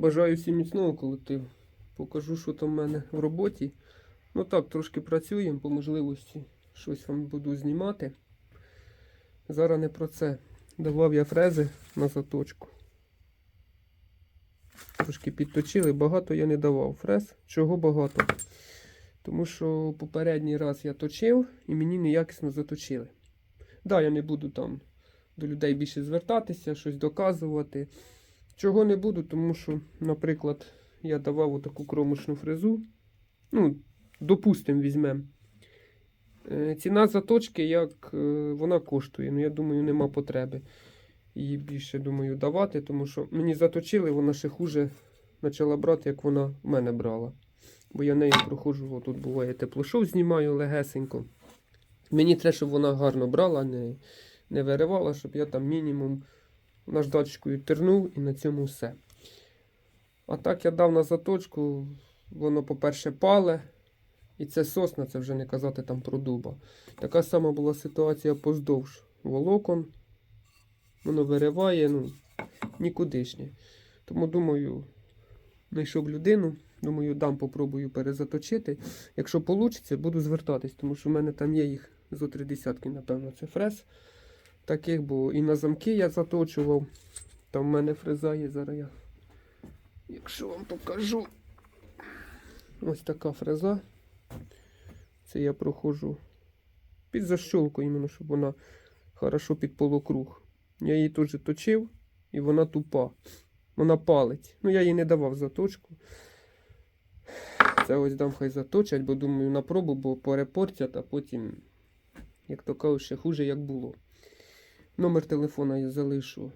Бажаю всім міцного колективу. Покажу, що там в мене в роботі. Ну так, трошки працюємо по можливості. Щось вам буду знімати. Зараз не про це. Давав я фрези на заточку. Трошки підточили, багато я не давав фрез. Чого багато? Тому що попередній раз я точив і мені неякісно заточили. Да, я не буду там до людей більше звертатися, щось доказувати. Чого не буду, тому що, наприклад, я давав отаку кромочну фрезу. Ну, допустимо, візьмемо. Е, Ціна заточки, як е, вона коштує. Ну, я думаю, нема потреби її більше думаю давати, тому що мені заточили, вона ще хуже почала брати, як вона в мене брала. Бо я нею проходжу, отут буває теплошов, знімаю легесенько. Мені треба, щоб вона гарно брала, не, не виривала, щоб я там мінімум наждачкою тернув і на цьому все. А так я дав на заточку, воно, по-перше, пале. І це сосна, це вже не казати там про дуба. Така сама була ситуація поздовж волокон. Воно вириває, ну, нікудишнє. Тому думаю, знайшов людину. Думаю, дам попробую перезаточити. Якщо вийде, буду звертатись, тому що в мене там є їх зо три десятки, напевно, це фрез. Таких, бо і на замки я заточував. Там в мене фреза є, зараз я. Якщо вам покажу. Ось така фреза. Це я проходжу під защолку, іменно, щоб вона хорошо під полукруг. Я її теж точив, і вона тупа. Вона палить. Ну, я їй не давав заточку. Це ось дам хай заточать, бо думаю, на пробу, бо перепортять, а потім, як то кажуть, ще хуже, як було. Номер телефона я залишу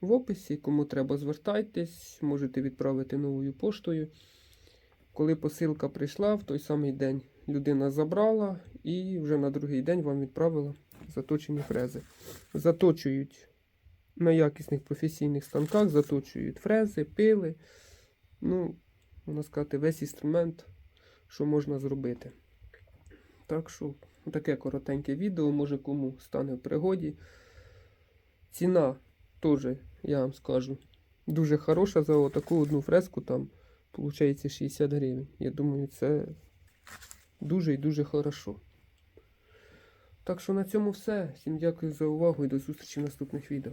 в описі. Кому треба, звертайтесь, можете відправити новою поштою. Коли посилка прийшла, в той самий день людина забрала і вже на другий день вам відправила заточені фрези. Заточують на якісних професійних станках, заточують фрези, пили. Ну, можна сказати, весь інструмент, що можна зробити. Так що, таке коротеньке відео, може кому стане в пригоді. Ціна теж, я вам скажу, дуже хороша за таку одну фрезку там. виходить, 60 гривень. Я думаю, це дуже і дуже хорошо. Так що на цьому все. Всім дякую за увагу і до зустрічі в наступних відео.